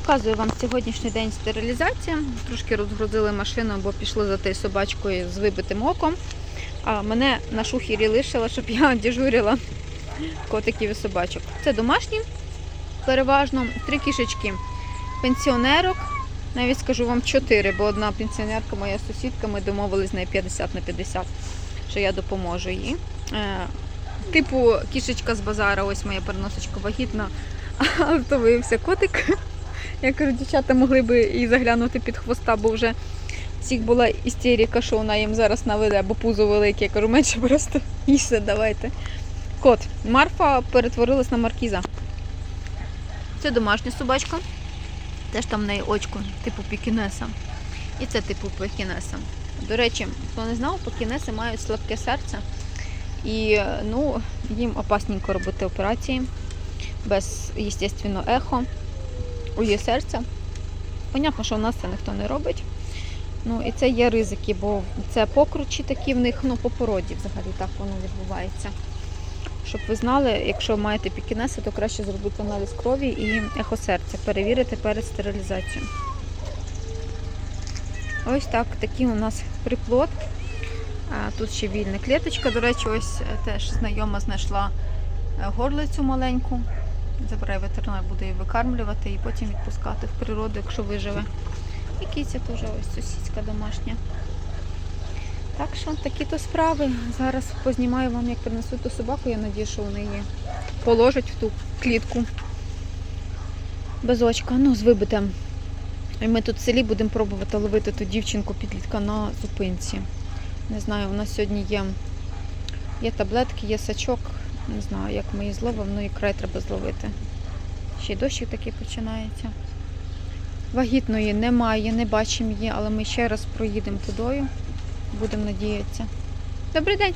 Показую вам сьогоднішній день стерилізації. Трошки розгрузили машину, бо пішли за тією собачкою з вибитим оком. А мене на шухері лишила, щоб я дежурила котиків і собачок. Це домашні, переважно три кішечки пенсіонерок. Навіть скажу вам чотири, бо одна пенсіонерка, моя сусідка, ми домовились з нею 50 на 50, що я допоможу їй. Е, Типу кішечка з базара, ось моя переносочка вагітна, а то виявився котик. Я кажу, дівчата могли би і заглянути під хвоста, бо вже всіх була істерика, що вона їм зараз наведе, бо пузо велике. Я кажу, менше просто їсти давайте. Кот. Марфа перетворилась на маркіза. Це домашня собачка. Теж там в неї очко, типу пікінеса. І це типу пекінеса. До речі, хто не знав, пекінеси мають слабке серце. І ну, їм опасненько робити операції без, естественно, ехо у її серця. Понятно, що у нас це ніхто не робить. Ну і це є ризики, бо це покручі такі в них, ну по породі взагалі так воно відбувається. Щоб ви знали, якщо маєте пікінеси, то краще зробити аналіз крові і ехо серця, перевірити перед стерилізацією. Ось так, такий у нас приплод. Тут ще вільна клеточка. До речі, ось е, теж знайома знайшла е, горлицю маленьку. Забирає ветеринар, буде її викармлювати і потім відпускати в природу, якщо виживе. І киця теж ось сусідська домашня. Так що такі то справи. Зараз познімаю вам, як принесуть ту собаку. Я надію, що вони її положать в ту клітку. Без очка, ну, з вибитим. І ми тут в селі будемо пробувати ловити ту дівчинку підлітка на зупинці. Не знаю, у нас сьогодні є, є таблетки, є сачок. Не знаю, як ми її зловимо, ну і край треба зловити. Ще й дощик такий починається. Вагітної немає, не бачимо її, але ми ще раз проїдемо тудою. Будемо надіятися. Добрий день!